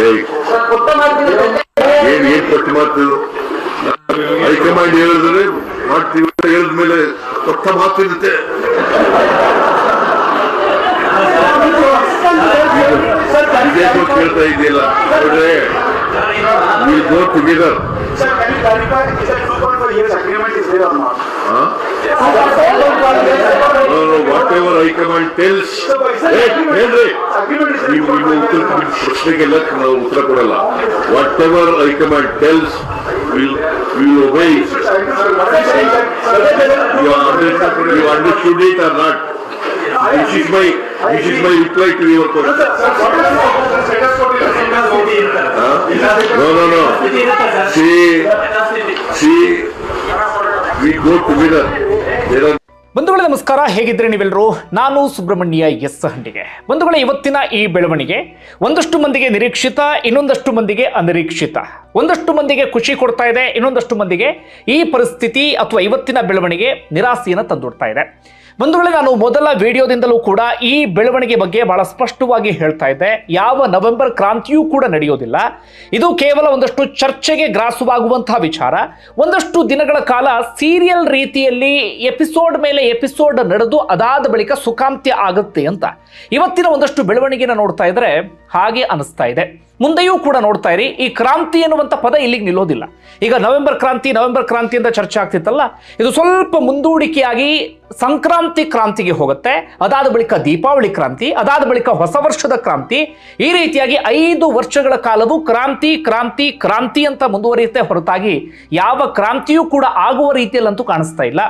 ಏಯ್, ಏನ್ ಏನ್ ಪಟ್ಟಿ ಮಾತು ಹೈಕಮಾಂಡ್ ಹೇಳಿದ್ರೆ ಮಾಡ್ತೀವಿ ಹೇಳಿದ್ಮೇಲೆ ಕೊಟ್ಟ ಮಾತು ಇರುತ್ತೆ ಇದೇನು ಕೇಳ್ತಾ ಇದೆಯಲ್ಲ ನೋಡ್ರೆ we go together huh? No tells ಹೇಳ್ರಿ ನೀವು ನೀವು ಉತ್ತರ ಪ್ರಶ್ನೆಗೆಲ್ಲ ನಾವು ಉತ್ತರ ಕೊಡಲ್ಲ whatever high command tells will will obey you you understood it or not this is my this is my reply to your question huh? no no no see see we ಬಂಧುಗಳೇ ನಮಸ್ಕಾರ ಹೇಗಿದ್ರೆ ನೀವೆಲ್ಲರೂ? ನಾನು ಸುಬ್ರಹ್ಮಣ್ಯ ಎಸ್ ಹಂಡಿಗೆ ಬಂಧುಗಳೇ, ಇವತ್ತಿನ ಈ ಬೆಳವಣಿಗೆ ಒಂದಷ್ಟು ಮಂದಿಗೆ ನಿರೀಕ್ಷಿತ, ಇನ್ನೊಂದಷ್ಟು ಮಂದಿಗೆ ಅನಿರೀಕ್ಷಿತ. ಒಂದಷ್ಟು ಮಂದಿಗೆ ಖುಷಿ ಕೊಡ್ತಾ ಇದೆ, ಇನ್ನೊಂದಷ್ಟು ಮಂದಿಗೆ ಈ ಪರಿಸ್ಥಿತಿ ಅಥವಾ ಇವತ್ತಿನ ಬೆಳವಣಿಗೆ ನಿರಾಸೆಯನ್ನು ತಂದೊಡ್ತಾ ಇದೆ. ಬಂಧುಗಳೇ ನಾನು ಮೊದಲ ವಿಡಿಯೋದಿಂದಲೂ ಕೂಡ ಈ ಬೆಳವಣಿಗೆ ಬಗ್ಗೆ ಬಹಳ ಸ್ಪಷ್ಟವಾಗಿ ಹೇಳ್ತಾ ಇದ್ದೆ. ಯಾವ ನವೆಂಬರ್ ಕ್ರಾಂತಿಯೂ ಕೂಡ ನಡೆಯೋದಿಲ್ಲ. ಇದು ಕೇವಲ ಒಂದಷ್ಟು ಚರ್ಚೆಗೆ ಗ್ರಾಸವಾಗುವಂತಹ ವಿಚಾರ. ಒಂದಷ್ಟು ದಿನಗಳ ಕಾಲ ಸೀರಿಯಲ್ ರೀತಿಯಲ್ಲಿ ಎಪಿಸೋಡ್ ಮೇಲೆ ಎಪಿಸೋಡ್ ನಡೆದು ಅದಾದ ಬಳಿಕ ಸುಖಾಂತ್ಯ ಆಗುತ್ತೆ ಅಂತ. ಇವತ್ತಿನ ಒಂದಷ್ಟು ಬೆಳವಣಿಗೆನ ನೋಡ್ತಾ ಇದ್ರೆ ಹಾಗೆ ಅನಿಸ್ತಾ ಇದೆ. ಮುಂದೆಯೂ ಕೂಡ ನೋಡ್ತಾ ಇರಿ, ಈ ಕ್ರಾಂತಿ ಎನ್ನುವಂಥ ಪದ ಇಲ್ಲಿಗೆ ನಿಲ್ಲೋದಿಲ್ಲ. ಈಗ ನವೆಂಬರ್ ಕ್ರಾಂತಿ ನವೆಂಬರ್ ಕ್ರಾಂತಿ ಅಂತ ಚರ್ಚೆ ಆಗ್ತಿತ್ತಲ್ಲ, ಇದು ಸ್ವಲ್ಪ ಮುಂದೂಡಿಕೆಯಾಗಿ ಸಂಕ್ರಾಂತಿ ಕ್ರಾಂತಿಗೆ ಹೋಗುತ್ತೆ. ಅದಾದ ಬಳಿಕ ದೀಪಾವಳಿ ಕ್ರಾಂತಿ, ಅದಾದ ಬಳಿಕ ಹೊಸ ವರ್ಷದ ಕ್ರಾಂತಿ. ಈ ರೀತಿಯಾಗಿ ಐದು ವರ್ಷಗಳ ಕಾಲವು ಕ್ರಾಂತಿ ಕ್ರಾಂತಿ ಕ್ರಾಂತಿ ಅಂತ ಮುಂದುವರಿಯುತ್ತೆ ಹೊರತಾಗಿ ಯಾವ ಕ್ರಾಂತಿಯೂ ಕೂಡ ಆಗುವ ರೀತಿಯಲ್ಲಂತೂ ಕಾಣಿಸ್ತಾ ಇಲ್ಲ.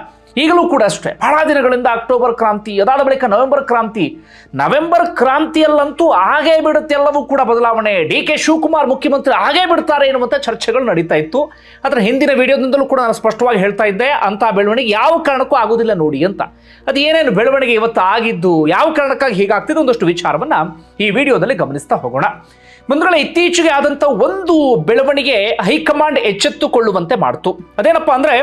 ಈಗಲೂ ಕೂಡ ಅಷ್ಟೇ. ಬಹಳ ದಿನಗಳಿಂದ ಅಕ್ಟೋಬರ್ ಕ್ರಾಂತಿ, ಅದಾದ ಬಳಿಕ ನವೆಂಬರ್ ಕ್ರಾಂತಿ. ನವೆಂಬರ್ ಕ್ರಾಂತಿಯಲ್ಲಂತೂ ಹಾಗೇ ಬಿಡುತ್ತೆ ಎಲ್ಲವೂ ಕೂಡ ಬದಲಾವಣೆ. ಡಿ ಕೆ ಶಿವಕುಮಾರ್ ಮುಖ್ಯಮಂತ್ರಿ ಆಗೇ ಬಿಡ್ತಾರೆ ಎನ್ನುವಂಥ ಚರ್ಚೆಗಳು ನಡೀತಾ ಇತ್ತು. ಅದರ ಹಿಂದಿನ ವಿಡಿಯೋದಿಂದಲೂ ಕೂಡ ನಾನು ಸ್ಪಷ್ಟವಾಗಿ ಹೇಳ್ತಾ ಇದ್ದೆ ಅಂತ ಬೆಳವಣಿಗೆ ಯಾವ ಕಾರಣಕ್ಕೂ ಆಗೋದಿಲ್ಲ ನೋಡಿ ಅಂತ. ಅದು ಏನೇನು ಬೆಳವಣಿಗೆ ಇವತ್ತು ಆಗಿದ್ದು, ಯಾವ ಕಾರಣಕ್ಕಾಗಿ ಹೀಗಾಗ್ತಿದೆ ಒಂದಷ್ಟು ವಿಚಾರವನ್ನ ಈ ವಿಡಿಯೋದಲ್ಲಿ ಗಮನಿಸ್ತಾ ಹೋಗೋಣ. ಬಂಧುಗಳೇ ಇತ್ತೀಚೆಗೆ ಆದಂಥ ಒಂದು ಬೆಳವಣಿಗೆ ಹೈಕಮಾಂಡ್ ಎಚ್ಚೆತ್ತುಕೊಳ್ಳುವಂತೆ ಮಾಡ್ತು. ಅದೇನಪ್ಪ ಅಂದ್ರೆ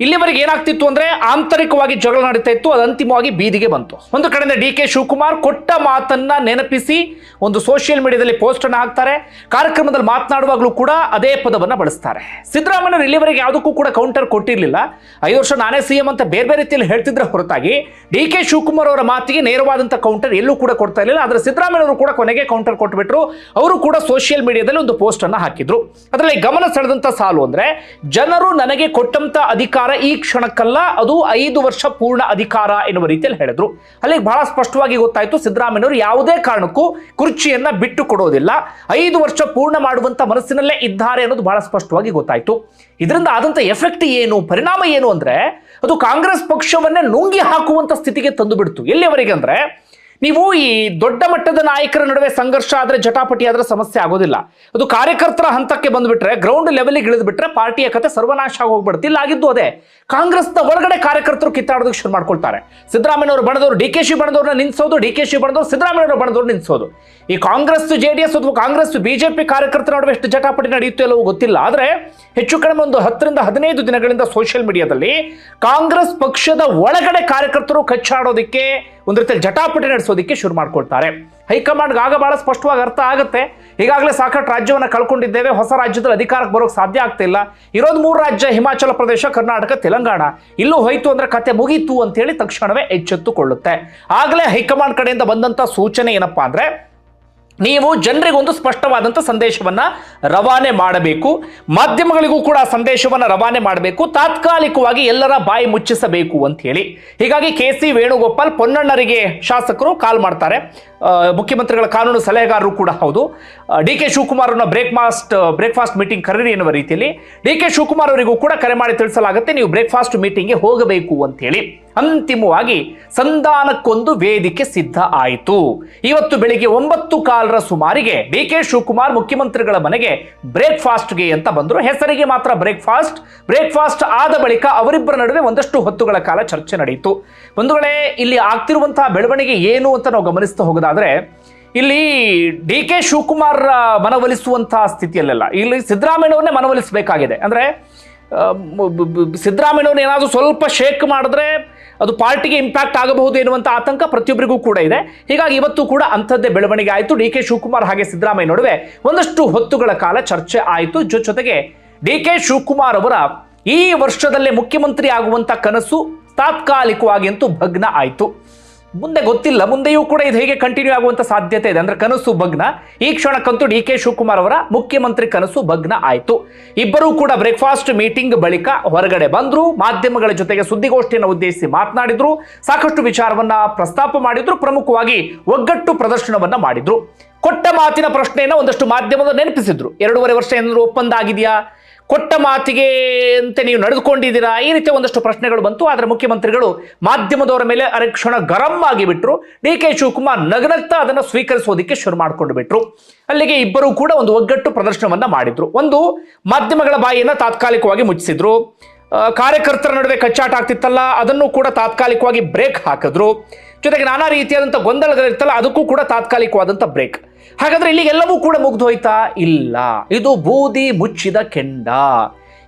ಇಲ್ಲಿವರೆಗೆ ಏನಾಗ್ತಿತ್ತು ಅಂದ್ರೆ ಆಂತರಿಕವಾಗಿ ಜಗಳ ನಡೀತಾ ಇತ್ತು, ಅದು ಅಂತಿಮವಾಗಿ ಬೀದಿಗೆ ಬಂತು. ಒಂದು ಕಡೆಯಿಂದ ಡಿ ಕೆ ಶಿವಕುಮಾರ್ ಕೊಟ್ಟ ಮಾತನ್ನ ನೆನಪಿಸಿ, ಒಂದು ಸೋಷಿಯಲ್ ಮೀಡಿಯಾದಲ್ಲಿ ಪೋಸ್ಟ್ ಅನ್ನು ಹಾಕ್ತಾರೆ, ಕಾರ್ಯಕ್ರಮದಲ್ಲಿ ಮಾತನಾಡುವಾಗಲೂ ಕೂಡ ಅದೇ ಪದವನ್ನ ಬಳಸ್ತಾರೆ. ಸಿದ್ದರಾಮಯ್ಯ ಇಲ್ಲಿವರೆಗೆ ಯಾವುದಕ್ಕೂ ಕೂಡ ಕೌಂಟರ್ ಕೊಟ್ಟಿರಲಿಲ್ಲ. ಐದು ವರ್ಷ ನಾನೇ ಸಿಎಂ ಅಂತ ಬೇರೆ ಬೇರೆ ರೀತಿಯಲ್ಲಿ ಹೇಳ್ತಿದ್ರೆ ಹೊರತಾಗಿ, ಡಿ ಕೆ ಶಿವಕುಮಾರ್ ಅವರ ಮಾತಿಗೆ ನೇರವಾದಂಥ ಕೌಂಟರ್ ಎಲ್ಲೂ ಕೂಡ ಕೊಡ್ತಾ ಇರಲಿಲ್ಲ. ಆದರೆ ಸಿದ್ದರಾಮಯ್ಯ ಅವರು ಕೂಡ ಕೊನೆಗೆ ಕೌಂಟರ್ ಕೊಟ್ಬಿಟ್ರು. ಅವರು ಕೂಡ ಸೋಷಿಯಲ್ ಮೀಡಿಯಾದಲ್ಲಿ ಒಂದು ಪೋಸ್ಟ್ ಅನ್ನ ಹಾಕಿದ್ರು. ಅದರಲ್ಲಿ ಗಮನ ಸೆಳೆದಂತ ಸಾಲು ಅಂದ್ರೆ, ಜನರು ನನಗೆ ಕೊಟ್ಟಂತ ಅಧಿಕಾರ ಈ ಕ್ಷಣಕ್ಕಲ್ಲ, ಅದು ಐದು ವರ್ಷ ಪೂರ್ಣ ಅಧಿಕಾರ ಎನ್ನುವ ರೀತಿಯಲ್ಲಿ ಹೇಳಿದ್ರು. ಅಲ್ಲಿಗೆ ಬಹಳ ಸ್ಪಷ್ಟವಾಗಿ ಗೊತ್ತಾಯ್ತು ಸಿದ್ದರಾಮಯ್ಯವರು ಯಾವುದೇ ಕಾರಣಕ್ಕೂ ಕುರ್ಚಿಯನ್ನ ಬಿಟ್ಟು ಕೊಡೋದಿಲ್ಲ. ಐದು ವರ್ಷ ಪೂರ್ಣ ಮಾಡುವಂತ ಮನಸ್ಸಿನಲ್ಲೇ ಇದ್ದಾರೆ ಅನ್ನೋದು ಬಹಳ ಸ್ಪಷ್ಟವಾಗಿ ಗೊತ್ತಾಯ್ತು. ಇದರಿಂದ ಆದಂತ ಎಫೆಕ್ಟ್ ಏನು, ಪರಿಣಾಮ ಏನು ಅಂದ್ರೆ, ಅದು ಕಾಂಗ್ರೆಸ್ ಪಕ್ಷವನ್ನೇ ನುಂಗಿ ಹಾಕುವಂತ ಸ್ಥಿತಿಗೆ ತಂದು ಬಿಡ್ತು ಎಲ್ಲಿಯವರೆಗೆ ಅಂದ್ರೆ ನೀವು ಈ ದೊಡ್ಡ ಮಟ್ಟದ ನಾಯಕರ ನಡುವೆ ಸಂಘರ್ಷ ಆದರೆ ಜಟಾಪಟಿ ಆದರೆ ಸಮಸ್ಯೆ ಆಗೋದಿಲ್ಲ. ಅದು ಕಾರ್ಯಕರ್ತರ ಹಂತಕ್ಕೆ ಬಂದುಬಿಟ್ರೆ ಗ್ರೌಂಡ್ ಲೆವೆಲ್ಗೆ ಇಳಿದ್ಬಿಟ್ರೆ ಪಾರ್ಟಿಯ ಕತೆ ಸರ್ವನಾಶ ಆಗಿ ಹೋಗ್ಬಿಡುತ್ತೆ ಇಲ್ಲ, ಆಗಿದ್ದು ಅದೇ. ಕಾಂಗ್ರೆಸ್ನ ಒಳಗಡೆ ಕಾರ್ಯಕರ್ತರು ಕಿತ್ತಾಡೋದಕ್ಕೆ ಶುರು ಮಾಡ್ಕೊಳ್ತಾರೆ. ಸಿದ್ದರಾಮಯ್ಯವರು ಬಣದವರು, ಡಿ ಕೆ ಶಿ ಬಣದವ್ರನ್ನ ನಿಲ್ಲಿಸೋದು ಡಿ ಕೆ ಶಿ ಬಣದವರು ಸಿದ್ದರಾಮಯ್ಯವರು ಬಣದವ್ರು ನಿಲ್ಲಿಸೋದು ಈ ಕಾಂಗ್ರೆಸ್, ಜೆ ಡಿ ಎಸ್ ಅಥವಾ ಕಾಂಗ್ರೆಸ್ ಬಿಜೆಪಿ ಕಾರ್ಯಕರ್ತರ ನಡುವೆ ಎಷ್ಟು ಜಟಾಪಟಿ ನಡೆಯುತ್ತೆ ಎಲ್ಲವೂ ಗೊತ್ತಿಲ್ಲ. ಆದ್ರೆ ಹೆಚ್ಚು ಕಡಿಮೆ ಒಂದು ಹತ್ತರಿಂದ ಹದಿನೈದು ದಿನಗಳಿಂದ ಸೋಷಿಯಲ್ ಮೀಡಿಯಾದಲ್ಲಿ ಕಾಂಗ್ರೆಸ್ ಪಕ್ಷದ ಒಳಗಡೆ ಕಾರ್ಯಕರ್ತರು ಕಚ್ಚಾಡೋದಕ್ಕೆ ಒಂದು ರೀತಿಯಲ್ಲಿ ಜಟಾಪಟಿ ನಡೆಸೋದಕ್ಕೆ ಶುರು ಮಾಡ್ಕೊಳ್ತಾರೆ. ಹೈಕಮಾಂಡ್ಗೆ ಆಗ ಬಹಳ ಸ್ಪಷ್ಟವಾಗಿ ಅರ್ಥ ಆಗುತ್ತೆ. ಈಗಾಗಲೇ ಸಾಕಷ್ಟು ರಾಜ್ಯವನ್ನು ಕಳ್ಕೊಂಡಿದ್ದೇವೆ. ಹೊಸ ರಾಜ್ಯದಲ್ಲಿ ಅಧಿಕಾರಕ್ಕೆ ಬರೋಕೆ ಸಾಧ್ಯ ಆಗ್ತಿಲ್ಲ. ಇರೋದು ಮೂರು ರಾಜ್ಯ, ಹಿಮಾಚಲ ಪ್ರದೇಶ, ಕರ್ನಾಟಕ, ತೆಲಂಗಾಣ. ಇಲ್ಲೂ ಹೋಯ್ತು ಅಂದ್ರೆ ಕತೆ ಮುಗೀತು ಅಂತ ಹೇಳಿ ತಕ್ಷಣವೇ ಎಚ್ಚೆತ್ತುಕೊಳ್ಳುತ್ತೆ. ಆಗಲೇ ಹೈಕಮಾಂಡ್ ಕಡೆಯಿಂದ ಬಂದಂತ ಸೂಚನೆ ಏನಪ್ಪಾ ಅಂದ್ರೆ ನೀವು ಜನರಿಗೊಂದು ಸ್ಪಷ್ಟವಾದಂಥ ಸಂದೇಶವನ್ನು ರವಾನೆ ಮಾಡಬೇಕು. ಮಾಧ್ಯಮಗಳಿಗೂ ಕೂಡ ಸಂದೇಶವನ್ನು ರವಾನೆ ಮಾಡಬೇಕು. ತಾತ್ಕಾಲಿಕವಾಗಿ ಎಲ್ಲರ ಬಾಯಿ ಮುಚ್ಚಿಸಬೇಕು ಅಂತ ಹೇಳಿ. ಹೀಗಾಗಿ ಕೆ ಸಿ ವೇಣುಗೋಪಾಲ್ ಪೊನ್ನಣ್ಣರಿಗೆ ಶಾಸಕರು ಕಾಲ್ ಮಾಡ್ತಾರೆ. ಮುಖ್ಯಮಂತ್ರಿಗಳ ಕಾನೂನು ಸಲಹೆಗಾರರು ಕೂಡ ಹೌದು. ಡಿ ಕೆ ಶಿವಕುಮಾರನ ಬ್ರೇಕ್ಫಾಸ್ಟ್ ಬ್ರೇಕ್ಫಾಸ್ಟ್ ಮೀಟಿಂಗ್ ಕರೀರಿ ಎನ್ನುವ ರೀತಿಯಲ್ಲಿ ಡಿ ಕೆ ಶಿವಕುಮಾರ್ ಅವರಿಗೂ ಕೂಡ ಕರೆ ಮಾಡಿ ತಿಳಿಸಲಾಗುತ್ತೆ. ನೀವು ಬ್ರೇಕ್ಫಾಸ್ಟ್ ಮೀಟಿಂಗ್ಗೆ ಹೋಗಬೇಕು ಅಂತ ಹೇಳಿ. ಅಂತಿಮವಾಗಿ ಸಂಧಾನಕ್ಕೊಂದು ವೇದಿಕೆ ಸಿದ್ಧ ಆಯಿತು. ಇವತ್ತು ಬೆಳಿಗ್ಗೆ ಒಂಬತ್ತು ಕಾಲರ ಸುಮಾರಿಗೆ ಡಿ ಕೆ ಶಿವಕುಮಾರ್ ಮುಖ್ಯಮಂತ್ರಿಗಳ ಮನೆಗೆ ಬ್ರೇಕ್ಫಾಸ್ಟ್ಗೆ ಅಂತ ಬಂದರು. ಹೆಸರಿಗೆ ಮಾತ್ರ ಬ್ರೇಕ್ಫಾಸ್ಟ್. ಬ್ರೇಕ್ಫಾಸ್ಟ್ ಆದ ಬಳಿಕ ಅವರಿಬ್ಬರ ನಡುವೆ ಒಂದಷ್ಟು ಹೊತ್ತುಗಳ ಕಾಲ ಚರ್ಚೆ ನಡೆಯಿತು. ಬಂಧುಗಳೇ, ಇಲ್ಲಿ ಆಗ್ತಿರುವಂತಹ ಬೆಳವಣಿಗೆ ಏನು ಅಂತ ನಾವು ಗಮನಿಸ್ತಾ ಹೋಗೋದಾದ್ರೆ, ಇಲ್ಲಿ ಡಿ ಕೆ ಶಿವಕುಮಾರ್ ಮನವೊಲಿಸುವಂತಹ ಸ್ಥಿತಿಯಲ್ಲೆಲ್ಲ, ಇಲ್ಲಿ ಸಿದ್ದರಾಮಯ್ಯವನ್ನೇ ಮನವೊಲಿಸಬೇಕಾಗಿದೆ. ಅಂದ್ರೆ ಸಿದ್ದರಾಮಯ್ಯನವ್ರು ಏನಾದರೂ ಸ್ವಲ್ಪ ಶೇಕ್ ಮಾಡಿದ್ರೆ ಅದು ಪಾರ್ಟಿಗೆ ಇಂಪ್ಯಾಕ್ಟ್ ಆಗಬಹುದು ಎನ್ನುವಂಥ ಆತಂಕ ಪ್ರತಿಯೊಬ್ಬರಿಗೂ ಕೂಡ ಇದೆ. ಹೀಗಾಗಿ ಇವತ್ತು ಕೂಡ ಅಂಥದ್ದೇ ಬೆಳವಣಿಗೆ ಆಯಿತು. ಡಿ ಕೆ ಶಿವಕುಮಾರ್ ಹಾಗೆ ಸಿದ್ದರಾಮಯ್ಯ ನಡುವೆ ಒಂದಷ್ಟು ಹೊತ್ತುಗಳ ಕಾಲ ಚರ್ಚೆ ಆಯಿತು. ಜೊತೆಗೆ ಡಿ ಕೆ ಶಿವಕುಮಾರ್ ಅವರ ಈ ವರ್ಷದಲ್ಲೇ ಮುಖ್ಯಮಂತ್ರಿ ಆಗುವಂಥ ಕನಸು ತಾತ್ಕಾಲಿಕವಾಗಿ ಅಂತೂ ಭಗ್ನ ಆಯಿತು. ಮುಂದೆ ಗೊತ್ತಿಲ್ಲ, ಮುಂದೆಯೂ ಕೂಡ ಇದು ಹೇಗೆ ಕಂಟಿನ್ಯೂ ಆಗುವಂತ ಸಾಧ್ಯತೆ ಇದೆ? ಅಂದ್ರೆ ಕನಸು ಭಗ್ನ. ಈ ಕ್ಷಣಕ್ಕಂತೂ ಡಿ ಕೆ ಶಿವಕುಮಾರ್ ಅವರ ಮುಖ್ಯಮಂತ್ರಿ ಕನಸು ಭಗ್ನ ಆಯಿತು. ಇಬ್ಬರೂ ಕೂಡ ಬ್ರೇಕ್ಫಾಸ್ಟ್ ಮೀಟಿಂಗ್ ಬಳಿಕ ಹೊರಗಡೆ ಬಂದ್ರು, ಮಾಧ್ಯಮಗಳ ಜೊತೆಗೆ ಸುದ್ದಿಗೋಷ್ಠಿಯನ್ನು ಉದ್ದೇಶಿಸಿ ಮಾತನಾಡಿದ್ರು, ಸಾಕಷ್ಟು ವಿಚಾರವನ್ನ ಪ್ರಸ್ತಾಪ ಮಾಡಿದ್ರು, ಪ್ರಮುಖವಾಗಿ ಒಗ್ಗಟ್ಟು ಪ್ರದರ್ಶನವನ್ನ ಮಾಡಿದ್ರು. ಕೊಟ್ಟ ಮಾತಿನ ಪ್ರಶ್ನೆಯನ್ನ ಒಂದಷ್ಟು ಮಾಧ್ಯಮದ ನೆನಪಿಸಿದ್ರು. ಎರಡೂವರೆ ವರ್ಷ ಏನಾದ್ರು ಒಪ್ಪಂದ ಆಗಿದೆಯಾ? ಕೊಟ್ಟ ಮಾತಿಗೆ ಅಂತ ನೀವು ನಡೆದುಕೊಂಡಿದ್ದೀರಾ? ಈ ರೀತಿಯ ಒಂದಷ್ಟು ಪ್ರಶ್ನೆಗಳು ಬಂತು. ಆದರೆ ಮುಖ್ಯಮಂತ್ರಿಗಳು ಮಾಧ್ಯಮದವರ ಮೇಲೆ ಅರಕ್ಷಣ ಗರಂ ಆಗಿ ಬಿಟ್ರು ಡಿ ಕೆ ಶಿವಕುಮಾರ್ ನಗನಗ್ತಾ ಅದನ್ನು ಸ್ವೀಕರಿಸೋದಕ್ಕೆ ಶುರು ಮಾಡಿಕೊಂಡು ಬಿಟ್ರು. ಅಲ್ಲಿಗೆ ಇಬ್ಬರು ಕೂಡ ಒಂದು ಒಗ್ಗಟ್ಟು ಪ್ರದರ್ಶನವನ್ನ ಮಾಡಿದ್ರು. ಒಂದು, ಮಾಧ್ಯಮಗಳ ಬಾಯಿಯನ್ನು ತಾತ್ಕಾಲಿಕವಾಗಿ ಮುಚ್ಚಿಸಿದ್ರು. ಕಾರ್ಯಕರ್ತರ ನಡುವೆ ಕಚ್ಚಾಟ ಆಗ್ತಿತ್ತಲ್ಲ, ಅದನ್ನು ಕೂಡ ತಾತ್ಕಾಲಿಕವಾಗಿ ಬ್ರೇಕ್ ಹಾಕಿದ್ರು. ಜೊತೆಗೆ ನಾನಾ ರೀತಿಯಾದಂಥ ಗೊಂದಲಗಳಿರ್ತಲ್ಲ ಅದಕ್ಕೂ ಕೂಡ ತಾತ್ಕಾಲಿಕವಾದಂಥ ಬ್ರೇಕ್ ಹಾಗಾದ್ರೆ ಇಲ್ಲಿ ಎಲ್ಲವೂ ಕೂಡ ಮುಗ್ದು ಹೋಯ್ತಾ? ಇಲ್ಲ. ಇದು ಬೂದಿ ಮುಚ್ಚಿದ ಕೆಂಡ.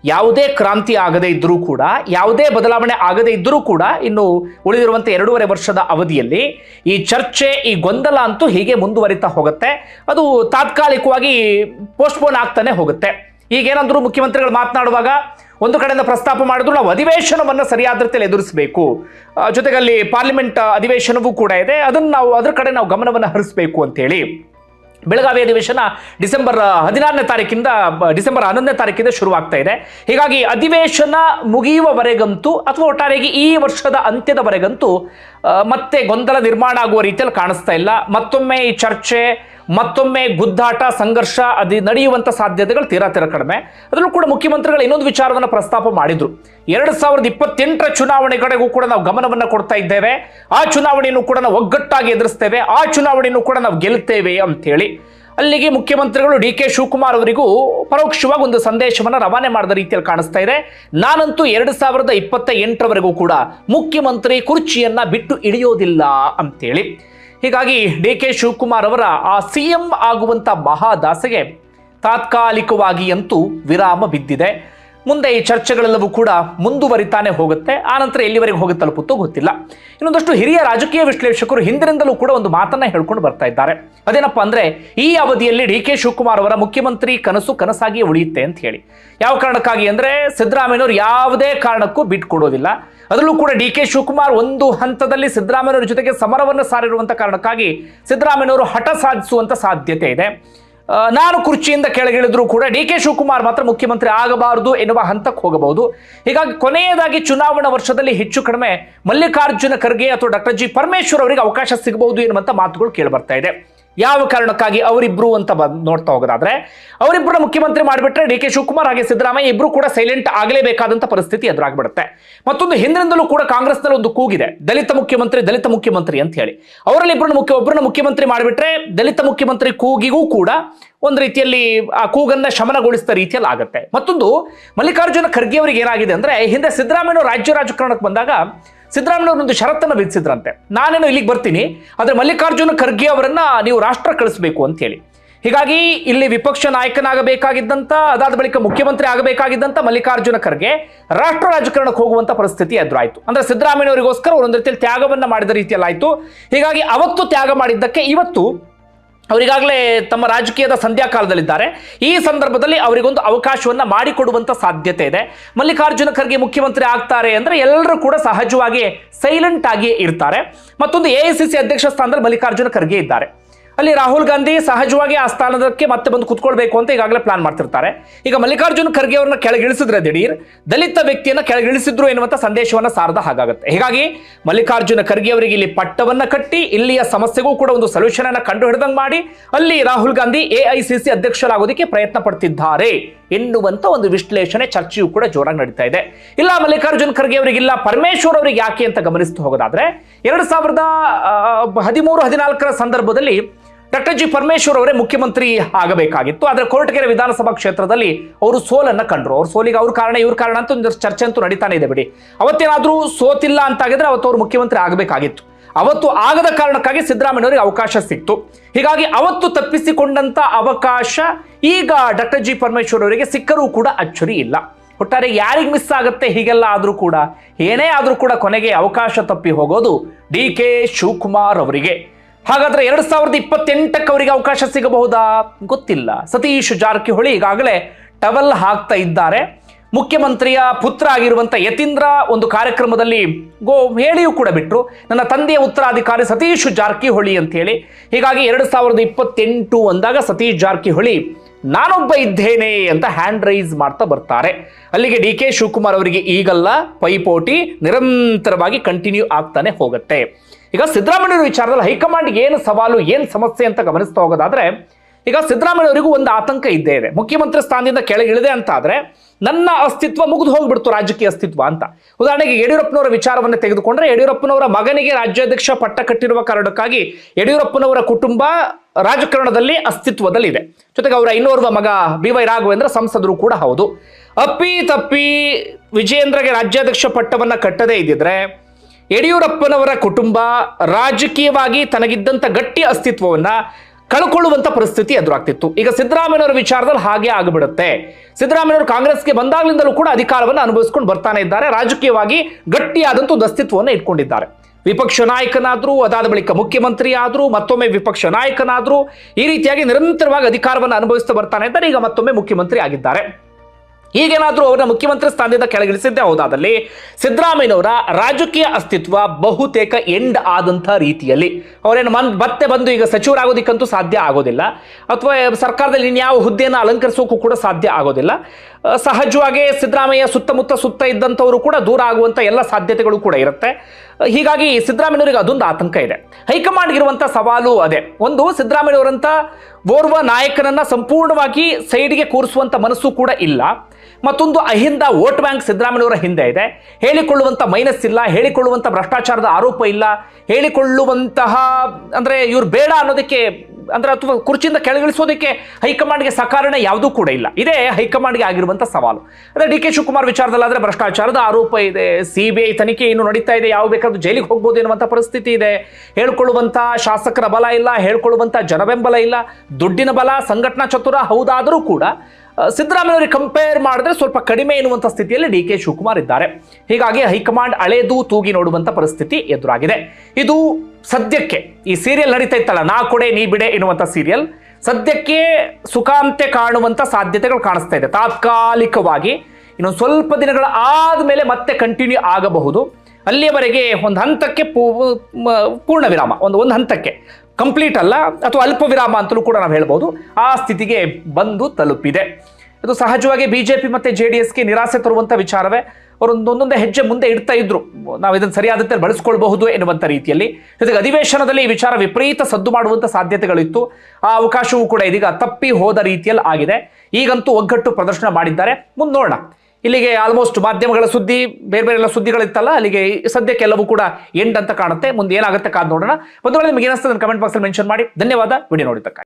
ಯಾವುದೇ ಕ್ರಾಂತಿ ಆಗದೇ ಇದ್ದರೂ ಕೂಡ, ಯಾವುದೇ ಬದಲಾವಣೆ ಆಗದೇ ಇದ್ದರೂ ಕೂಡ ಇನ್ನು ಉಳಿದಿರುವಂಥ ಎರಡೂವರೆ ವರ್ಷದ ಅವಧಿಯಲ್ಲಿ ಈ ಚರ್ಚೆ, ಈ ಗೊಂದಲ ಅಂತೂ ಹೀಗೆ ಮುಂದುವರಿತಾ ಹೋಗುತ್ತೆ. ಅದು ತಾತ್ಕಾಲಿಕವಾಗಿ ಪೋಸ್ಟ್ಪೋನ್ ಆಗ್ತಾನೆ ಹೋಗುತ್ತೆ. ಈಗೇನಾದರೂ ಮುಖ್ಯಮಂತ್ರಿಗಳು ಮಾತನಾಡುವಾಗ ಒಂದು ಕಡೆಯಿಂದ ಪ್ರಸ್ತಾಪ ಮಾಡಿದ್ರು, ನಾವು ಅಧಿವೇಶನವನ್ನು ಸರಿಯಾದ ರೀತಿಯಲ್ಲಿ ಎದುರಿಸಬೇಕು. ಜೊತೆಗೆ ಅಲ್ಲಿ ಪಾರ್ಲಿಮೆಂಟ್ ಅಧಿವೇಶನವೂ ಕೂಡ ಇದೆ. ಅದನ್ನು ನಾವು, ಅದರ ಕಡೆ ನಾವು ಗಮನವನ್ನು ಹರಿಸಬೇಕು ಅಂತೇಳಿ. ಬೆಳಗಾವಿ ಅಧಿವೇಶನ ಡಿಸೆಂಬರ್ ಹದಿನಾರನೇ ತಾರೀಕಿಂದ ಡಿಸೆಂಬರ್ ಹನ್ನೊಂದನೇ ತಾರೀಕಿಂದ ಶುರುವಾಗ್ತಾ ಇದೆ. ಹೀಗಾಗಿ ಅಧಿವೇಶನ ಮುಗಿಯುವವರೆಗಂತೂ ಅಥವಾ ಒಟ್ಟಾರೆಯಾಗಿ ಈ ವರ್ಷದ ಅಂತ್ಯದವರೆಗಂತೂ ಮತ್ತೆ ಗೊಂದಲ ನಿರ್ಮಾಣ ಆಗುವ ರೀತಿಯಲ್ಲಿ ಕಾಣಿಸ್ತಾ ಇಲ್ಲ. ಮತ್ತೊಮ್ಮೆ ಈ ಚರ್ಚೆ ಮತ್ತೊಮ್ಮೆ ಗುದ್ದಾಟ, ಸಂಘರ್ಷ ಅದು ನಡೆಯುವಂಥ ಸಾಧ್ಯತೆಗಳು ತೀರಾ ತೀರ ಕಡಿಮೆ. ಅದರಲ್ಲೂ ಕೂಡ ಮುಖ್ಯಮಂತ್ರಿಗಳು ಇನ್ನೊಂದು ವಿಚಾರವನ್ನು ಪ್ರಸ್ತಾಪ ಮಾಡಿದರು. ಎರಡು ಸಾವಿರದ ಇಪ್ಪತ್ತೆಂಟರ ಚುನಾವಣೆ ಕಡೆಗೂ ಕೂಡ ನಾವು ಗಮನವನ್ನು ಕೊಡ್ತಾ ಇದ್ದೇವೆ. ಆ ಚುನಾವಣೆಯನ್ನು ಕೂಡ ನಾವು ಒಗ್ಗಟ್ಟಾಗಿ ಎದುರಿಸ್ತೇವೆ. ಆ ಚುನಾವಣೆಯನ್ನು ಕೂಡ ನಾವು ಗೆಲ್ತೇವೆ ಅಂತೇಳಿ ಅಲ್ಲಿಗೆ ಮುಖ್ಯಮಂತ್ರಿಗಳು ಡಿ ಕೆ ಶಿವಕುಮಾರ್ ಅವರಿಗೂ ಪರೋಕ್ಷವಾಗಿ ಒಂದು ಸಂದೇಶವನ್ನು ರವಾನೆ ಮಾಡಿದ ರೀತಿಯಲ್ಲಿ ಕಾಣಿಸ್ತಾ ಇದೆ. ನಾನಂತೂ ಎರಡು ಸಾವಿರದ ಇಪ್ಪತ್ತ ಎಂಟರವರೆಗೂ ಕೂಡ ಮುಖ್ಯಮಂತ್ರಿ ಕುರ್ಚಿಯನ್ನ ಬಿಟ್ಟು ಇಳಿಯೋದಿಲ್ಲ ಅಂತೇಳಿ ಹೀಗಾಗಿ ಡಿ ಕೆ ಶಿವಕುಮಾರ್ ಅವರ ಆ ಸಿ ಎಂ ಆಗುವಂತ ಮಹಾದಾಸೆಗೆ ತಾತ್ಕಾಲಿಕವಾಗಿ ಅಂತೂ ವಿರಾಮ ಬಿದ್ದಿದೆ. ಮುಂದೆ ಈ ಚರ್ಚೆಗಳೆಲ್ಲವೂ ಕೂಡ ಮುಂದುವರಿತಾನೆ ಹೋಗುತ್ತೆ. ಆನಂತರ ಎಲ್ಲಿವರೆಗೆ ಹೋಗಿ ತಲುಪುತ್ತೋ ಗೊತ್ತಿಲ್ಲ. ಇನ್ನೊಂದಷ್ಟು ಹಿರಿಯ ರಾಜಕೀಯ ವಿಶ್ಲೇಷಕರು ಹಿಂದಿನಿಂದಲೂ ಕೂಡ ಒಂದು ಮಾತನ್ನ ಹೇಳ್ಕೊಂಡು ಬರ್ತಾ ಇದ್ದಾರೆ. ಅದೇನಪ್ಪ ಅಂದ್ರೆ ಈ ಅವಧಿಯಲ್ಲಿ ಡಿ ಕೆ ಶಿವಕುಮಾರ್ ಅವರ ಮುಖ್ಯಮಂತ್ರಿ ಕನಸು ಕನಸಾಗಿಯೇ ಉಳಿಯುತ್ತೆ ಅಂತ ಹೇಳಿ. ಯಾವ ಕಾರಣಕ್ಕಾಗಿ ಅಂದ್ರೆ ಸಿದ್ದರಾಮಯ್ಯನವರು ಯಾವುದೇ ಕಾರಣಕ್ಕೂ ಬಿಟ್ಕೊಡೋದಿಲ್ಲ. ಅದರಲ್ಲೂ ಕೂಡ ಡಿ ಕೆ ಶಿವಕುಮಾರ್ ಒಂದು ಹಂತದಲ್ಲಿ ಸಿದ್ದರಾಮಯ್ಯನವರ ಜೊತೆಗೆ ಸಮರವನ್ನು ಸಾರಿರುವಂತ ಕಾರಣಕ್ಕಾಗಿ ಸಿದ್ದರಾಮಯ್ಯವರು ಹಠ ಸಾಧಿಸುವಂತ ಸಾಧ್ಯತೆ ಇದೆ. ನಾನು ಕುರ್ಚಿಯಿಂದ ಕೆಳಗಿಳಿದ್ರು ಕೂಡ ಡಿ ಕೆ ಶಿವಕುಮಾರ್ ಮಾತ್ರ ಮುಖ್ಯಮಂತ್ರಿ ಆಗಬಾರದು ಎನ್ನುವ ಹಂತಕ್ಕೆ ಹೋಗಬಹುದು. ಹೀಗಾಗಿ ಕೊನೆಯದಾಗಿ ಚುನಾವಣಾ ವರ್ಷದಲ್ಲಿ ಹೆಚ್ಚು ಕಡಿಮೆ ಮಲ್ಲಿಕಾರ್ಜುನ ಖರ್ಗೆ ಅಥವಾ ಡಾಕ್ಟರ್ ಜಿ ಪರಮೇಶ್ವರ್ ಅವರಿಗೆ ಅವಕಾಶ ಸಿಗಬಹುದು ಎನ್ನುವಂಥ ಮಾತುಗಳು ಕೇಳಿ ಬರ್ತಾ ಇದೆ. ಯಾವ ಕಾರಣಕ್ಕಾಗಿ ಅವರಿಬ್ರು ಅಂತ ಬಂದ್ ನೋಡ್ತಾ ಹೋಗೋದಾದ್ರೆ ಅವರಿಬ್ಬರ ಮುಖ್ಯಮಂತ್ರಿ ಮಾಡಿಬಿಟ್ರೆ ಡಿ ಕೆ ಶಿವಕುಮಾರ್ ಹಾಗೆ ಸಿದ್ದರಾಮಯ್ಯ ಇಬ್ರು ಕೂಡ ಸೈಲೆಂಟ್ ಆಗಲೇಬೇಕಾದಂತ ಪರಿಸ್ಥಿತಿ ಎದುರಾಗ್ಬಿಡುತ್ತೆ. ಮತ್ತೊಂದು ಹಿಂದಿನಿಂದಲೂ ಕೂಡ ಕಾಂಗ್ರೆಸ್ನಲ್ಲಿ ಒಂದು ಕೂಗಿದೆ. ದಲಿತ ಮುಖ್ಯಮಂತ್ರಿ ದಲಿತ ಮುಖ್ಯಮಂತ್ರಿ ಅಂತ ಹೇಳಿ. ಅವರಲ್ಲಿ ಇಬ್ಬರನ್ನ ಮುಖ್ಯ ಒಬ್ಬರನ್ನ ಮುಖ್ಯಮಂತ್ರಿ ಮಾಡಿಬಿಟ್ರೆ ದಲಿತ ಮುಖ್ಯಮಂತ್ರಿ ಕೂಗಿಗೂ ಕೂಡ ಒಂದು ರೀತಿಯಲ್ಲಿ ಆ ಕೂಗನ್ನ ಶಮನಗೊಳಿಸಿದ ರೀತಿಯಲ್ಲಿ ಆಗುತ್ತೆ. ಮತ್ತೊಂದು ಮಲ್ಲಿಕಾರ್ಜುನ ಖರ್ಗೆ ಅವರಿಗೆ ಏನಾಗಿದೆ ಅಂದ್ರೆ, ಹಿಂದೆ ಸಿದ್ದರಾಮಯ್ಯ ರಾಜ್ಯ ರಾಜಕಾರಣಕ್ಕೆ ಬಂದಾಗ ಸಿದ್ದರಾಮಯ್ಯ ಒಂದು ಷರತ್ತನ್ನು ವಿಧಿಸಿದ್ರಂತೆ. ನಾನೇನು ಇಲ್ಲಿಗೆ ಬರ್ತೀನಿ, ಆದರೆ ಮಲ್ಲಿಕಾರ್ಜುನ ಖರ್ಗೆ ಅವರನ್ನ ನೀವು ರಾಷ್ಟ್ರ ಕಳಿಸಬೇಕು ಅಂತ ಹೇಳಿ. ಹೀಗಾಗಿ ಇಲ್ಲಿ ವಿಪಕ್ಷ ನಾಯಕನಾಗಬೇಕಾಗಿದ್ದಂಥ ಅದಾದ ಬಳಿಕ ಮುಖ್ಯಮಂತ್ರಿ ಆಗಬೇಕಾಗಿದ್ದಂಥ ಮಲ್ಲಿಕಾರ್ಜುನ ಖರ್ಗೆ ರಾಷ್ಟ್ರ ರಾಜಕಾರಣಕ್ಕೆ ಹೋಗುವಂಥ ಪರಿಸ್ಥಿತಿ ಎದುರಾಯಿತು. ಅಂದರೆ ಸಿದ್ದರಾಮಯ್ಯವರಿಗೋಸ್ಕರ ಒಂದು ರೀತಿಯಲ್ಲಿ ತ್ಯಾಗವನ್ನು ಮಾಡಿದ ರೀತಿಯಲ್ಲಾಯಿತು. ಹೀಗಾಗಿ ಅವತ್ತು ತ್ಯಾಗ ಮಾಡಿದ್ದಕ್ಕೆ ಇವತ್ತು ಅವರಿಗಾಗಲೇ ತಮ್ಮ ರಾಜಕೀಯದ ಸಂಧ್ಯಾ ಕಾಲದಲ್ಲಿದ್ದಾರೆ ಈ ಸಂದರ್ಭದಲ್ಲಿ ಅವರಿಗೊಂದು ಅವಕಾಶವನ್ನು ಮಾಡಿಕೊಡುವಂಥ ಸಾಧ್ಯತೆ ಇದೆ. ಮಲ್ಲಿಕಾರ್ಜುನ ಖರ್ಗೆ ಮುಖ್ಯಮಂತ್ರಿ ಆಗ್ತಾರೆ ಅಂದರೆ ಎಲ್ಲರೂ ಕೂಡ ಸಹಜವಾಗಿ ಸೈಲೆಂಟ್ ಆಗಿ ಇರ್ತಾರೆ. ಮತ್ತೊಂದು ಎ ಅಧ್ಯಕ್ಷ ಸ್ಥಾನದಲ್ಲಿ ಮಲ್ಲಿಕಾರ್ಜುನ ಖರ್ಗೆ ಇದ್ದಾರೆ. ಅಲ್ಲಿ ರಾಹುಲ್ ಗಾಂಧಿ ಸಹಜವಾಗಿ ಆ ಸ್ಥಾನದಕ್ಕೆ ಮತ್ತೆ ಬಂದು ಕುತ್ಕೊಳ್ಬೇಕು ಅಂತ ಈಗಾಗಲೇ ಪ್ಲಾನ್ ಮಾಡ್ತಿರ್ತಾರೆ. ಈಗ ಮಲ್ಲಿಕಾರ್ಜುನ ಖರ್ಗೆ ಅವ್ರನ್ನ ಕೆಳಗಿಳಿಸಿದ್ರೆ ದಿಢೀರ್, ದಲಿತ ವ್ಯಕ್ತಿಯನ್ನ ಕೆಳಗಿಳಿಸಿದ್ರು ಎನ್ನುವಂತ ಸಂದೇಶವನ್ನ ಸಾರದ ಹಾಗಾಗುತ್ತೆ. ಹೀಗಾಗಿ ಮಲ್ಲಿಕಾರ್ಜುನ ಖರ್ಗೆ ಅವರಿಗೆ ಇಲ್ಲಿ ಪಟ್ಟವನ್ನ ಕಟ್ಟಿ, ಇಲ್ಲಿಯ ಸಮಸ್ಯೆಗೂ ಕೂಡ ಒಂದು ಸೊಲ್ಯೂಷನ್ ಅನ್ನ ಕಂಡು ಹಿಡಿದಂಗ್ ಮಾಡಿ, ಅಲ್ಲಿ ರಾಹುಲ್ ಗಾಂಧಿ ಎಐಸಿಸಿ ಅಧ್ಯಕ್ಷರಾಗೋದಕ್ಕೆ ಪ್ರಯತ್ನ ಪಡ್ತಿದ್ದಾರೆ ಎನ್ನುವಂತ ಒಂದು ವಿಶ್ಲೇಷಣೆ ಚರ್ಚೆಯೂ ಕೂಡ ಜೋರಾಗಿ ನಡೀತಾ ಇದೆ. ಇಲ್ಲ ಮಲ್ಲಿಕಾರ್ಜುನ್ ಖರ್ಗೆ ಅವರಿಗಿಲ್ಲ, ಪರಮೇಶ್ವರ್ ಅವರಿಗೆ ಯಾಕೆ ಅಂತ ಗಮನಿಸ್ತು ಹೋಗೋದಾದ್ರೆ, ಎರಡ್ ಸಾವಿರದ ಹದಿಮೂರು ಹದಿನಾಲ್ಕರ ಸಂದರ್ಭದಲ್ಲಿ ಡಾಕ್ಟರ್ ಜಿ ಪರಮೇಶ್ವರ್ ಅವರೇ ಮುಖ್ಯಮಂತ್ರಿ ಆಗಬೇಕಾಗಿತ್ತು. ಆದರೆ ಕೊರಟಗೆರೆ ವಿಧಾನಸಭಾ ಕ್ಷೇತ್ರದಲ್ಲಿ ಅವರು ಸೋಲನ್ನ ಕಂಡ್ರು. ಅವ್ರ ಸೋಲಿಗೆ ಅವ್ರ ಕಾರಣ, ಇವ್ರ ಕಾರಣ ಅಂತ ಒಂದು ಚರ್ಚೆ ಅಂತೂ ನಡೀತಾನೆ ಇದೆ ಬಿಡಿ. ಅವತ್ತೇನಾದ್ರೂ ಸೋತಿಲ್ಲ ಅಂತಾಗಿದ್ರೆ ಅವತ್ತು ಅವ್ರು ಮುಖ್ಯಮಂತ್ರಿ ಆಗಬೇಕಾಗಿತ್ತು. ಅವತ್ತು ಆಗದ ಕಾರಣಕ್ಕಾಗಿ ಸಿದ್ದರಾಮಯ್ಯವರಿಗೆ ಅವಕಾಶ ಸಿಕ್ತು. ಹೀಗಾಗಿ ಅವತ್ತು ತಪ್ಪಿಸಿಕೊಂಡಂತ ಅವಕಾಶ ಈಗ ಡಾಕ್ಟರ್ ಜಿ ಪರಮೇಶ್ವರ್ ಅವರಿಗೆ ಸಿಕ್ಕರೂ ಕೂಡ ಅಚ್ಚರಿ ಇಲ್ಲ. ಒಟ್ಟಾರೆ ಯಾರಿಗೆ ಮಿಸ್ ಆಗುತ್ತೆ ಹೀಗೆಲ್ಲ ಆದರೂ ಕೂಡ, ಏನೇ ಆದರೂ ಕೂಡ ಕೊನೆಗೆ ಅವಕಾಶ ತಪ್ಪಿ ಹೋಗೋದು ಡಿ ಕೆ ಶಿವಕುಮಾರ್ ಅವರಿಗೆ. ಹಾಗಾದ್ರೆ ಎರಡ್ ಸಾವಿರದ ಇಪ್ಪತ್ತೆಂಟಕ್ಕೆ ಅವರಿಗೆ ಅವಕಾಶ ಸಿಗಬಹುದಾ? ಗೊತ್ತಿಲ್ಲ. ಸತೀಶ್ ಜಾರಕಿಹೊಳಿ ಈಗಾಗಲೇ ಟವಲ್ ಹಾಕ್ತಾ ಇದ್ದಾರೆ. ಮುಖ್ಯಮಂತ್ರಿಯ ಪುತ್ರ ಆಗಿರುವಂತ ಯತೀಂದ್ರ ಒಂದು ಕಾರ್ಯಕ್ರಮದಲ್ಲಿ ಗೋ ಹೇಳಿಯೂ ಕೂಡ ಬಿಟ್ಟರು ನನ್ನ ತಂದೆಯ ಉತ್ತರಾಧಿಕಾರಿ ಸತೀಶ್ ಜಾರಕಿಹೊಳಿ ಅಂತ ಹೇಳಿ. ಹೀಗಾಗಿ ಎರಡು ಸಾವಿರದ ಇಪ್ಪತ್ತೆಂಟು ಅಂದಾಗ ಸತೀಶ್ ಜಾರಕಿಹೊಳಿ ನಾನೊಬ್ಬ ಇದ್ದೇನೆ ಅಂತ ಹ್ಯಾಂಡ್ ರೈಸ್ ಮಾಡ್ತಾ ಬರ್ತಾರೆ. ಅಲ್ಲಿಗೆ ಡಿ ಕೆ ಶಿವಕುಮಾರ್ ಅವರಿಗೆ ಈಗಲ್ಲ ಪೈಪೋಟಿ ನಿರಂತರವಾಗಿ ಕಂಟಿನ್ಯೂ ಆಗ್ತಾನೆ ಹೋಗುತ್ತೆ. ಈಗ ಸಿದ್ದರಾಮಯ್ಯ ವಿಚಾರದಲ್ಲಿ ಹೈಕಮಾಂಡ್ ಏನು ಸವಾಲು, ಏನು ಸಮಸ್ಯೆ ಅಂತ ಗಮನಿಸ್ತಾ ಹೋಗೋದಾದ್ರೆ ಈಗ ಸಿದ್ದರಾಮಯ್ಯ ಅವರಿಗೂ ಒಂದು ಆತಂಕ ಇದ್ದೇ ಇದೆ. ಮುಖ್ಯಮಂತ್ರಿ ಸ್ಥಾನದಿಂದ ಕೆಳಗಿಳಿದೆ ಅಂತ ಆದ್ರೆ ನನ್ನ ಅಸ್ತಿತ್ವ ಮುಗಿದು ಹೋಗ್ಬಿಡ್ತು ರಾಜಕೀಯ ಅಸ್ತಿತ್ವ ಅಂತ. ಉದಾಹರಣೆಗೆ ಯಡಿಯೂರಪ್ಪನವರ ವಿಚಾರವನ್ನು ತೆಗೆದುಕೊಂಡ್ರೆ ಯಡಿಯೂರಪ್ಪನವರ ಮಗನಿಗೆ ರಾಜ್ಯಾಧ್ಯಕ್ಷ ಪಟ್ಟ ಕಟ್ಟಿರುವ ಕಾರಣಕ್ಕಾಗಿ ಯಡಿಯೂರಪ್ಪನವರ ಕುಟುಂಬ ರಾಜಕಾರಣದಲ್ಲಿ ಅಸ್ತಿತ್ವದಲ್ಲಿದೆ. ಜೊತೆಗೆ ಅವರ ಇನ್ನೋರ್ವ ಮಗ ಬಿ ವೈ ರಾಘವೇಂದ್ರ ಸಂಸದರು ಕೂಡ ಹೌದು. ಅಪ್ಪಿ ತಪ್ಪಿ ವಿಜಯೇಂದ್ರಗೆ ರಾಜ್ಯಾಧ್ಯಕ್ಷ ಪಟ್ಟವನ್ನ ಕಟ್ಟದೇ ಇದ್ದಿದ್ರೆ ಯಡಿಯೂರಪ್ಪನವರ ಕುಟುಂಬ ರಾಜಕೀಯವಾಗಿ ತನಗಿದ್ದಂಥ ಗಟ್ಟಿ ಅಸ್ತಿತ್ವವನ್ನ ಕಳ್ಕೊಳ್ಳುವಂತ ಪರಿಸ್ಥಿತಿ ಎದುರಾಗ್ತಿತ್ತು. ಈಗ ಸಿದ್ದರಾಮಯ್ಯನವರ ವಿಚಾರದಲ್ಲಿ ಹಾಗೆ ಆಗಿಬಿಡುತ್ತೆ. ಸಿದ್ದರಾಮಯ್ಯವರು ಕಾಂಗ್ರೆಸ್ಗೆ ಬಂದಾಗ್ಲಿಂದಲೂ ಕೂಡ ಅಧಿಕಾರವನ್ನು ಅನುಭವಿಸ್ಕೊಂಡು ಬರ್ತಾನೆ ಇದ್ದಾರೆ. ರಾಜಕೀಯವಾಗಿ ಗಟ್ಟಿಯಾದಂತೂ ಒಂದು ಅಸ್ತಿತ್ವವನ್ನು ಇಟ್ಕೊಂಡಿದ್ದಾರೆ. ವಿಪಕ್ಷ ನಾಯಕನಾದರೂ, ಅದಾದ ಬಳಿಕ ಮುಖ್ಯಮಂತ್ರಿ ಆದ್ರು ಮತ್ತೊಮ್ಮೆ ವಿಪಕ್ಷ ನಾಯಕನಾದರೂ ಈ ರೀತಿಯಾಗಿ ನಿರಂತರವಾಗಿ ಅಧಿಕಾರವನ್ನು ಅನುಭವಿಸ್ತಾ ಬರ್ತಾನೆ ಇದ್ದಾರೆ. ಈಗ ಮತ್ತೊಮ್ಮೆ ಮುಖ್ಯಮಂತ್ರಿ ಆಗಿದ್ದಾರೆ. ಈಗೇನಾದ್ರೂ ಅವರ ಮುಖ್ಯಮಂತ್ರಿ ಸ್ಥಾನದಿಂದ ಕೆಳಗಿಳಿಸಿದ್ದೇ ಹೌದಾದಲ್ಲಿ ಸಿದ್ದರಾಮಯ್ಯನವರ ರಾಜಕೀಯ ಅಸ್ತಿತ್ವ ಬಹುತೇಕ ಎಂಡ್ ಆದಂಥ ರೀತಿಯಲ್ಲಿ. ಅವರೇನು ಮನ್ ಮತ್ತೆ ಬಂದು ಈಗ ಸಚಿವರಾಗೋದಿಕ್ಕಂತೂ ಸಾಧ್ಯ ಆಗೋದಿಲ್ಲ. ಅಥವಾ ಸರ್ಕಾರದಲ್ಲಿ ಇನ್ಯಾವ ಹುದ್ದೆಯನ್ನು ಅಲಂಕರಿಸೋಕ್ಕೂ ಕೂಡ ಸಾಧ್ಯ ಆಗೋದಿಲ್ಲ. ಸಹಜವಾಗಿ ಸಿದ್ದರಾಮಯ್ಯ ಸುತ್ತಮುತ್ತ ಸುತ್ತ ಇದ್ದಂಥವರು ಕೂಡ ದೂರ ಆಗುವಂಥ ಎಲ್ಲ ಸಾಧ್ಯತೆಗಳು ಕೂಡ ಇರುತ್ತೆ. ಹೀಗಾಗಿ ಸಿದ್ದರಾಮಯ್ಯವರಿಗೆ ಅದೊಂದು ಆತಂಕ ಇದೆ. ಹೈಕಮಾಂಡ್ ಇರುವಂಥ ಸವಾಲು ಅದೇ. ಒಂದು ಸಿದ್ದರಾಮಯ್ಯವರಂಥ ಓರ್ವ ನಾಯಕನನ್ನು ಸಂಪೂರ್ಣವಾಗಿ ಸೈಡ್ಗೆ ಕೂರಿಸುವಂಥ ಮನಸ್ಸು ಕೂಡ ಇಲ್ಲ. ಮತ್ತೊಂದು ಅಹಿಂದ ವೋಟ್ ಬ್ಯಾಂಕ್ ಸಿದ್ದರಾಮಯ್ಯವರ ಹಿಂದೆ ಇದೆ. ಹೇಳಿಕೊಳ್ಳುವಂಥ ಮೈನಸ್ ಇಲ್ಲ ಹೇಳಿಕೊಳ್ಳುವಂಥ ಭ್ರಷ್ಟಾಚಾರದ ಆರೋಪ ಇಲ್ಲ, ಹೇಳಿಕೊಳ್ಳುವಂತಹ ಅಂದರೆ ಇವ್ರು ಬೇಡ ಅನ್ನೋದಕ್ಕೆ ಅಂದ್ರೆ ಅಥವಾ ಕುರ್ಚಿಯಿಂದ ಕೆಳಗಿಳಿಸೋದಕ್ಕೆ ಹೈಕಮಾಂಡ್ಗೆ ಸಕಾರಣ ಯಾವುದೂ ಕೂಡ ಇಲ್ಲ. ಇದೇ ಹೈಕಮಾಂಡ್ಗೆ ಆಗಿರುವಂತ ಸವಾಲು. ಅಂದ್ರೆ ಡಿ ಕೆ ಶಿವಕುಮಾರ್ ವಿಚಾರದಲ್ಲಾದರೆ ಭ್ರಷ್ಟಾಚಾರದ ಆರೋಪ ಇದೆ. ಸಿ ಬಿ ಐ ತನಿಖೆ ಇನ್ನು ನಡೀತಾ ಇದೆ. ಯಾವ ಬೇಕಾದ್ರೂ ಜೈಲಿಗೆ ಹೋಗ್ಬೋದು ಎನ್ನುವಂಥ ಪರಿಸ್ಥಿತಿ ಇದೆ. ಹೇಳ್ಕೊಳ್ಳುವಂತ ಶಾಸಕರ ಬಲ ಇಲ್ಲ, ಹೇಳ್ಕೊಳ್ಳುವಂತ ಜನಬೆಂಬಲ ಇಲ್ಲ. ದುಡ್ಡಿನ ಬಲ, ಸಂಘಟನಾ ಚತುರ ಹೌದಾದರೂ ಕೂಡ ಸಿದ್ದರಾಮಯ್ಯವರಿಗೆ ಕಂಪೇರ್ ಮಾಡಿದ್ರೆ ಸ್ವಲ್ಪ ಕಡಿಮೆ ಎನ್ನುವಂಥ ಸ್ಥಿತಿಯಲ್ಲಿ ಡಿ ಕೆ ಶಿವಕುಮಾರ್ ಇದ್ದಾರೆ. ಹೀಗಾಗಿ ಹೈಕಮಾಂಡ್ ಅಳೆದು ತೂಗಿ ನೋಡುವಂತ ಪರಿಸ್ಥಿತಿ ಎದುರಾಗಿದೆ. ಇದು ಸದ್ಯಕ್ಕೆ ಈ ಸೀರಿಯಲ್ ನಡೀತಾ ಇತ್ತಲ್ಲ, ನಾ ಕೊಡೆ, ನೀ ಬಿಡೆ ಎನ್ನುವಂಥ ಸೀರಿಯಲ್ ಸದ್ಯಕ್ಕೆ ಸುಖಾಂತ್ಯ ಕಾಣುವಂತ ಸಾಧ್ಯತೆಗಳು ಕಾಣಿಸ್ತಾ ಇದೆ. ತಾತ್ಕಾಲಿಕವಾಗಿ ಇನ್ನೊಂದು ಸ್ವಲ್ಪ ದಿನಗಳ ಆದಮೇಲೆ ಮತ್ತೆ ಕಂಟಿನ್ಯೂ ಆಗಬಹುದು. ಅಲ್ಲಿಯವರೆಗೆ ಒಂದು ಹಂತಕ್ಕೆ ಪೂರ್ಣ ವಿರಾಮ ಒಂದು ಒಂದು ಹಂತಕ್ಕೆ. ಕಂಪ್ಲೀಟ್ ಅಲ್ಲ ಅಥವಾ ಅಲ್ಪ ವಿರಾಮ ಅಂತಲೂ ಕೂಡ ನಾವು ಹೇಳ್ಬೋದು. ಆ ಸ್ಥಿತಿಗೆ ಬಂದು ತಲುಪಿದೆ. ಇದು ಸಹಜವಾಗಿ ಬಿ ಜೆ ಪಿ ಮತ್ತು ಜೆ ಡಿ ಎಸ್ಗೆ ನಿರಾಸೆ ತರುವಂಥ ವಿಚಾರವೇ. ಅವರು ಒಂದೊಂದೇ ಹೆಜ್ಜೆ ಮುಂದೆ ಇಡ್ತಾ ಇದ್ರು. ನಾವು ಇದನ್ನು ಸರಿಯಾದಂತೆ ಬಳಸ್ಕೊಳ್ಬಹುದು ಎನ್ನುವಂಥ ರೀತಿಯಲ್ಲಿ. ಜೊತೆಗೆ ಅಧಿವೇಶನದಲ್ಲಿ ಈ ವಿಚಾರ ವಿಪರೀತ ಸದ್ದು ಮಾಡುವಂಥ ಸಾಧ್ಯತೆಗಳಿತ್ತು. ಆ ಅವಕಾಶವೂ ಕೂಡ ಇದೀಗ ತಪ್ಪಿ ಹೋದ ರೀತಿಯಲ್ಲಿ ಆಗಿದೆ. ಈಗಂತೂ ಒಗ್ಗಟ್ಟು ಪ್ರದರ್ಶನ ಮಾಡಿದ್ದಾರೆ. ಮುಂದೆ ನೋಡೋಣ. ಇಲ್ಲಿಗೆ ಆಲ್ಮೋಸ್ಟ್ ಮಾಧ್ಯಮಗಳ ಸುದ್ದಿ, ಬೇರೆ ಬೇರೆ ಎಲ್ಲ ಸುದ್ದಿಗಳಿತ್ತಲ್ಲ, ಅಲ್ಲಿಗೆ ಸದ್ಯಕ್ಕೆ ಎಲ್ಲವೂ ಕೂಡ ಎಂಡ್ ಅಂತ ಕಾಣುತ್ತೆ. ಮುಂದೆ ಏನಾಗುತ್ತೆ ಕಾದ್ ನೋಡೋಣ. ಒಂದು ವೇಳೆ ನಿಮಗೆ ಏನಿಸ್ತದೆ ಕಮೆಂಟ್ ಬಾಕ್ಸಲ್ಲಿ ಮೆನ್ಷನ್ ಮಾಡಿ. ಧನ್ಯವಾದ. ವಿಡಿಯೋ ನೋಡಿದ್ದಕ್ಕಾಗಿ.